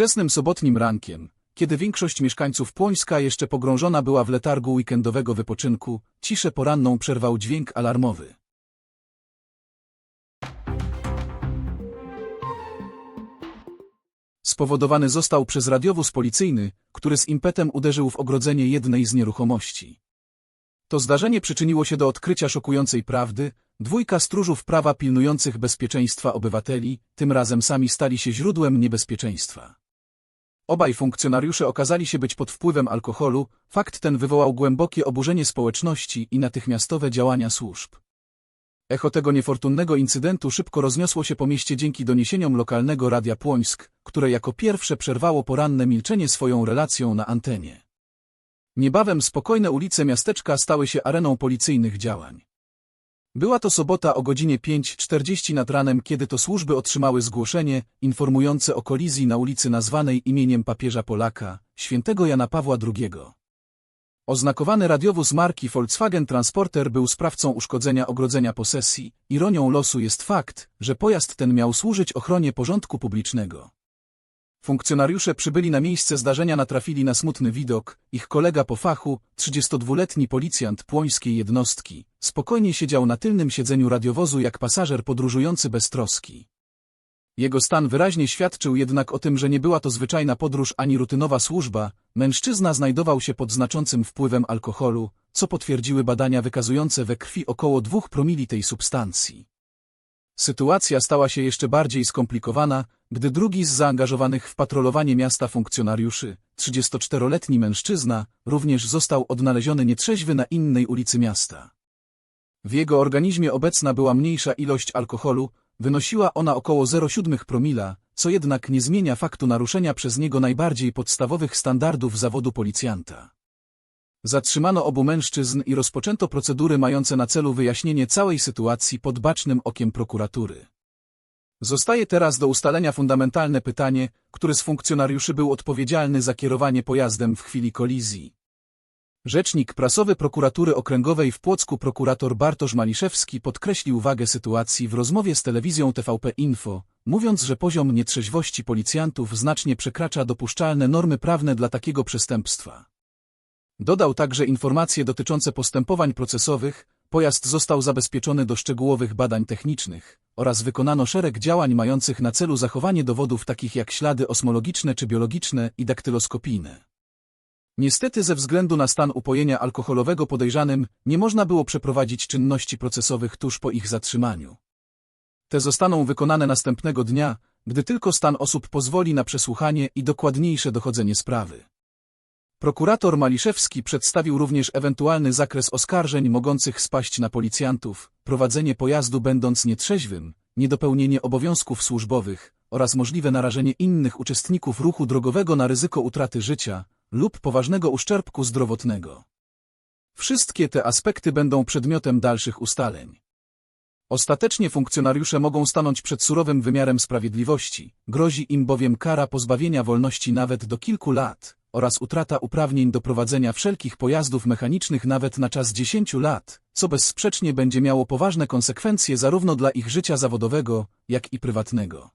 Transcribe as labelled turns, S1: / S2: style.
S1: Wczesnym sobotnim rankiem, kiedy większość mieszkańców Płońska jeszcze pogrążona była w letargu weekendowego wypoczynku, ciszę poranną przerwał dźwięk alarmowy. Spowodowany został przez radiowóz policyjny, który z impetem uderzył w ogrodzenie jednej z nieruchomości. To zdarzenie przyczyniło się do odkrycia szokującej prawdy, dwójka stróżów prawa pilnujących bezpieczeństwa obywateli, tym razem sami stali się źródłem niebezpieczeństwa. Obaj funkcjonariusze okazali się być pod wpływem alkoholu, fakt ten wywołał głębokie oburzenie społeczności i natychmiastowe działania służb. Echo tego niefortunnego incydentu szybko rozniosło się po mieście dzięki doniesieniom lokalnego Radia Płońsk, które jako pierwsze przerwało poranne milczenie swoją relacją na antenie. Niebawem spokojne ulice miasteczka stały się areną policyjnych działań. Była to sobota o godzinie 5.40 nad ranem, kiedy to służby otrzymały zgłoszenie informujące o kolizji na ulicy nazwanej imieniem papieża Polaka, świętego Jana Pawła II. Oznakowany radiowóz marki Volkswagen Transporter był sprawcą uszkodzenia ogrodzenia posesji. Ironią losu jest fakt, że pojazd ten miał służyć ochronie porządku publicznego. Funkcjonariusze przybyli na miejsce zdarzenia natrafili na smutny widok. Ich kolega po fachu, 32-letni policjant płońskiej jednostki, spokojnie siedział na tylnym siedzeniu radiowozu jak pasażer podróżujący bez troski. Jego stan wyraźnie świadczył jednak o tym, że nie była to zwyczajna podróż ani rutynowa służba. Mężczyzna znajdował się pod znaczącym wpływem alkoholu, co potwierdziły badania wykazujące we krwi około 2 promili tej substancji. Sytuacja stała się jeszcze bardziej skomplikowana, gdy drugi z zaangażowanych w patrolowanie miasta funkcjonariuszy, 34-letni mężczyzna, również został odnaleziony nietrzeźwy na innej ulicy miasta. W jego organizmie obecna była mniejsza ilość alkoholu, wynosiła ona około 0,7 promila, co jednak nie zmienia faktu naruszenia przez niego najbardziej podstawowych standardów zawodu policjanta. Zatrzymano obu mężczyzn i rozpoczęto procedury mające na celu wyjaśnienie całej sytuacji pod bacznym okiem prokuratury. Zostaje teraz do ustalenia fundamentalne pytanie, który z funkcjonariuszy był odpowiedzialny za kierowanie pojazdem w chwili kolizji. Rzecznik prasowy prokuratury okręgowej w Płocku prokurator Bartosz Maliszewski podkreślił wagę sytuacji w rozmowie z telewizją TVP Info, mówiąc, że poziom nietrzeźwości policjantów znacznie przekracza dopuszczalne normy prawne dla takiego przestępstwa. Dodał także informacje dotyczące postępowań procesowych, pojazd został zabezpieczony do szczegółowych badań technicznych oraz wykonano szereg działań mających na celu zachowanie dowodów takich jak ślady osmologiczne czy biologiczne i daktyloskopijne. Niestety ze względu na stan upojenia alkoholowego podejrzanym nie można było przeprowadzić czynności procesowych tuż po ich zatrzymaniu. Te zostaną wykonane następnego dnia, gdy tylko stan osób pozwoli na przesłuchanie i dokładniejsze dochodzenie sprawy. Prokurator Maliszewski przedstawił również ewentualny zakres oskarżeń mogących spaść na policjantów, prowadzenie pojazdu będąc nietrzeźwym, niedopełnienie obowiązków służbowych oraz możliwe narażenie innych uczestników ruchu drogowego na ryzyko utraty życia lub poważnego uszczerbku zdrowotnego. Wszystkie te aspekty będą przedmiotem dalszych ustaleń. Ostatecznie funkcjonariusze mogą stanąć przed surowym wymiarem sprawiedliwości, grozi im bowiem kara pozbawienia wolności nawet do kilku lat oraz utrata uprawnień do prowadzenia wszelkich pojazdów mechanicznych nawet na czas 10 lat, co bezsprzecznie będzie miało poważne konsekwencje zarówno dla ich życia zawodowego, jak i prywatnego.